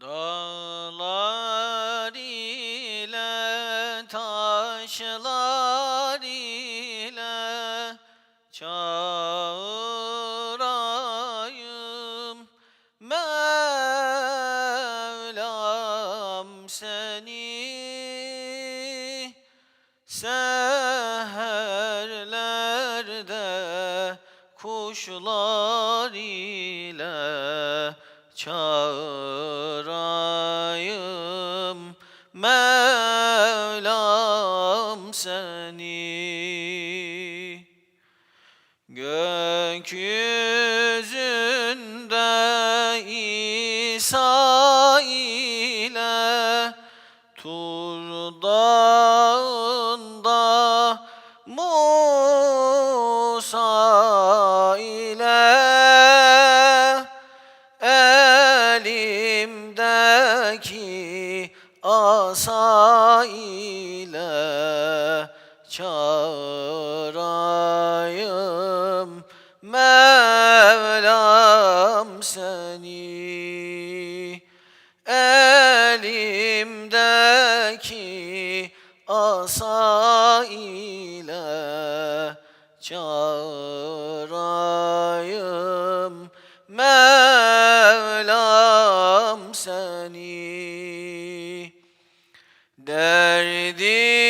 Dağlar ile taşlar ile çağırayım. Mevlam seni seherlerde kuşlar ile çağırayım Mevlam seni. Gökyüzünde İsa ile Tur dağında Musa çağırayım Mevlam seni. Elimdeki asa ile çağırayım Mevlam seni. Derdi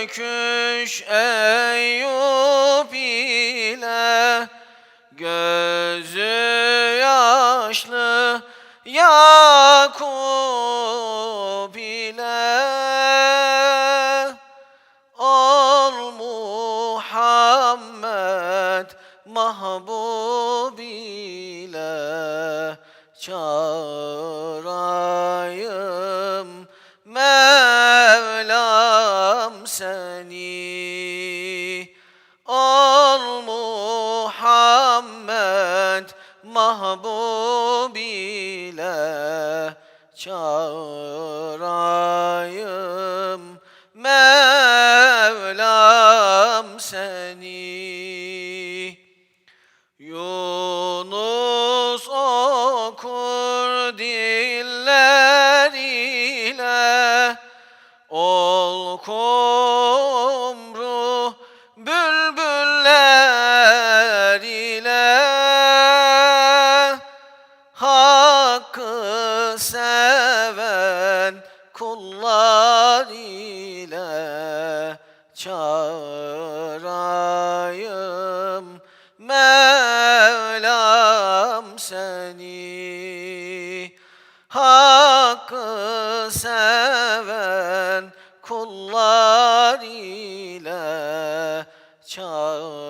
öküş Eyüp ile. Gözü yaşlı Yakup ile. Ol Muhammed mahbub ile çağırayım seni Ol Muhammed mahbub ile çağırayım Mevlam seni. Yunus okur diller ile Ol kumru çağırayım Mevlam seni. Hakkı seven kullar ile çağırayım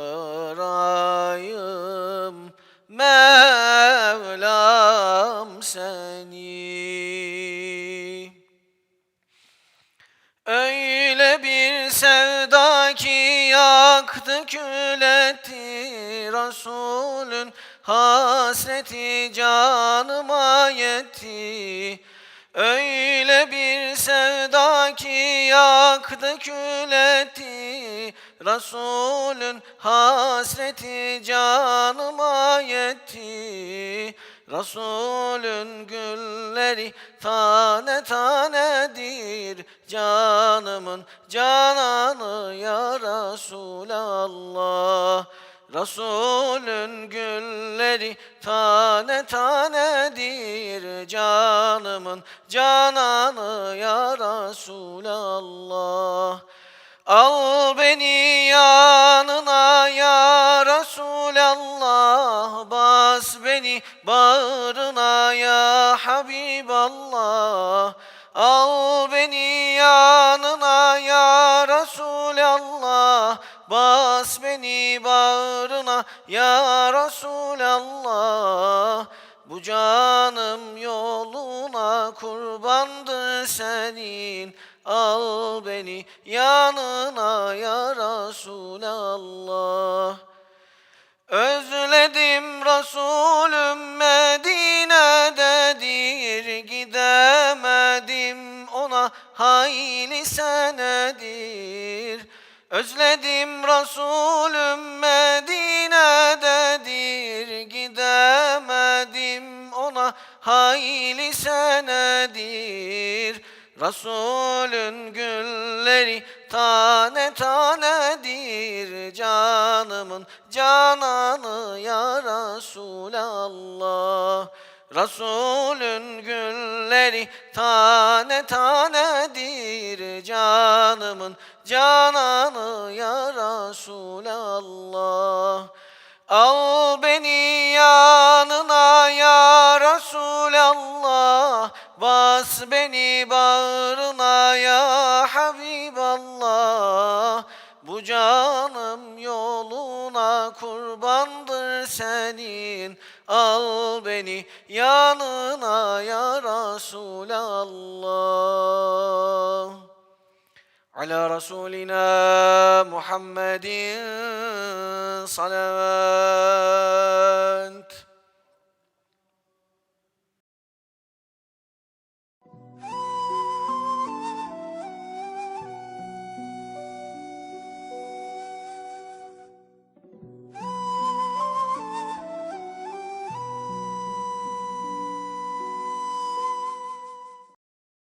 yaktı kül etti Resulün hasreti canıma yetti. Öyle bir sevda ki yaktı kül etti Resulün hasreti canıma yetti Resulün gülleri tane tanedir. Canımın cananı ya Resulallah Resulün gülleri tane tanedir. Canımın cananı ya Resulallah Al beni yanına ya Resulallah Beni bağrına ya Habiballah. Al beni yanına ya Resulallah Bas beni bağrına ya Resulallah Bu canım yoluna kurbandı senin. Al beni yanına ya Resulallah Özledim Resulüm Medine'dedir Gidemedim. Ona hayli senedir. Özledim Resulüm Medine'dedir Gidemedim. Ona hayli senedir Resulün gülleri tane tanedir Canımın cananı ya Resulallah Resulün gülleri tane tanedir Canımın cananı ya Resulallah Al beni yanına Beni bağrına ya Habiballah. Bu canım yoluna kurbandır senin. Al beni yanına ya Resulallah. Ala Resulina Muhammedin salavat